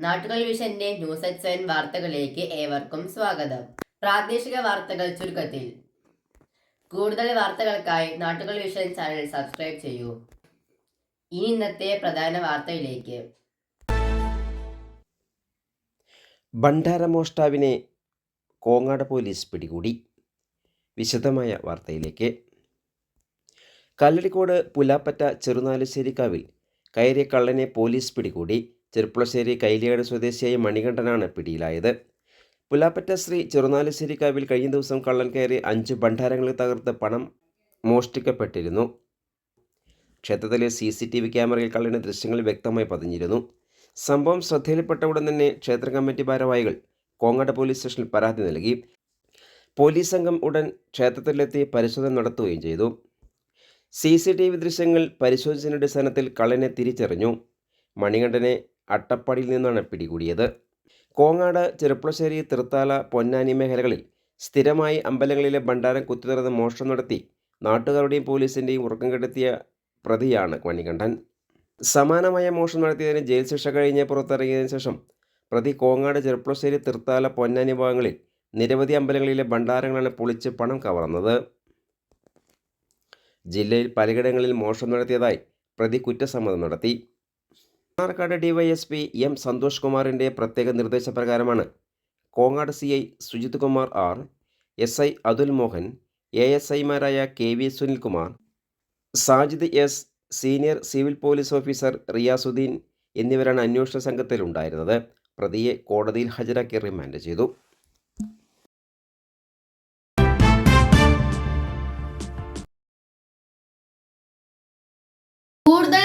നാട്ടുകൾ വിഷന്റെ news at വാർത്തകളിലേക്ക് ഏവർക്കും സ്വാഗതം. പ്രാദേശിക വാർത്തകൾ ചുരുക്കത്തിൽ. കൂടുതൽ വാർത്തകൾക്കായി നാട്ടുകൾ വിഷൻ ചാനൽ സബ്സ്ക്രൈബ് ചെയ്യൂ. ഇനി ഇന്നത്തെ പ്രധാന വാർത്തയിലേക്ക്. ഭണ്ഡാരമോഷ്ടാവിനെ കോങ്ങാട് പോലീസ് പിടികൂടി. വിശദമായ വാർത്തയിലേക്ക്. കല്ലടിക്കോട് പുലാപ്പറ്റ ചെറുനാലുശ്ശേരിക്കാവിൽ കയറിയ കള്ളനെ പോലീസ് പിടികൂടി. ചെറുപ്പുളശ്ശേരി കൈലിയാട് സ്വദേശിയായ മണികണ്ഠനാണ് പിടിയിലായത്. പുലാപ്പറ്റ ശ്രീ ചെറുനാലശ്ശേരി കാവിൽ കഴിഞ്ഞ ദിവസം കള്ളൻ കയറി അഞ്ച് ഭണ്ഡാരങ്ങളിൽ തകർത്ത് പണം മോഷ്ടിക്കപ്പെട്ടിരുന്നു. ക്ഷേത്രത്തിലെ സി സി ടി വി ക്യാമറയിൽ കള്ളന്റെ ദൃശ്യങ്ങൾ വ്യക്തമായി പതിഞ്ഞിരുന്നു. സംഭവം ശ്രദ്ധയിൽപ്പെട്ട ഉടൻ തന്നെ ക്ഷേത്ര കമ്മിറ്റി ഭാരവാഹികൾ കോങ്ങാട് പോലീസ് സ്റ്റേഷനിൽ പരാതി നൽകി. പോലീസ് സംഘം ഉടൻ ക്ഷേത്രത്തിലെത്തി പരിശോധന നടത്തുകയും ചെയ്തു. സി സി ടി വി ദൃശ്യങ്ങൾ പരിശോധിച്ചതിന്റെ അടിസ്ഥാനത്തിൽ കള്ളനെ തിരിച്ചറിഞ്ഞു. മണികണ്ഠനെ അട്ടപ്പാടിയിൽ നിന്നാണ് പിടികൂടിയത്. കോങ്ങാട് ചെറുപ്പുളശ്ശേരി തൃത്താല പൊന്നാനി മേഖലകളിൽ സ്ഥിരമായി അമ്പലങ്ങളിലെ ഭണ്ഡാരം കുത്തിനിറന്ന് മോഷണം നടത്തി നാട്ടുകാരുടെയും പോലീസിന്റെയും ഉറക്കം കെടുത്തിയ പ്രതിയാണ് മണികണ്ഠൻ. സമാനമായ മോഷണം നടത്തിയതിന് ജയിൽ ശിക്ഷ കഴിഞ്ഞ് പുറത്തിറങ്ങിയതിനു ശേഷം പ്രതി കോങ്ങാട് ചെറുപ്പുളശ്ശേരി തൃത്താല പൊന്നാനി ഭാഗങ്ങളിൽ നിരവധി അമ്പലങ്ങളിലെ ഭണ്ഡാരങ്ങളാണ് പൊളിച്ച് പണം കവർന്നത്. ജില്ലയിൽ പലയിടങ്ങളിൽ മോഷണം നടത്തിയതായി പ്രതി കുറ്റസമ്മതം നടത്തി. മണ്ണാർക്കാട് ഡിവൈഎസ്പി എം സന്തോഷ് കുമാറിന്റെ പ്രത്യേക നിർദ്ദേശപ്രകാരമാണ് Kongad C I Sujith Kumar R S I Athul Mohan A S ഐമാരായ K V Sunilkumar Sajid S senior civil police officer Riyasuddin എന്നിവരാണ് അന്വേഷണ സംഘത്തിലുണ്ടായിരുന്നത് പ്രതിയെ കോടതിയിൽ ഹാജരാക്കി റിമാൻഡ് ചെയ്തു. കൂടുതൽ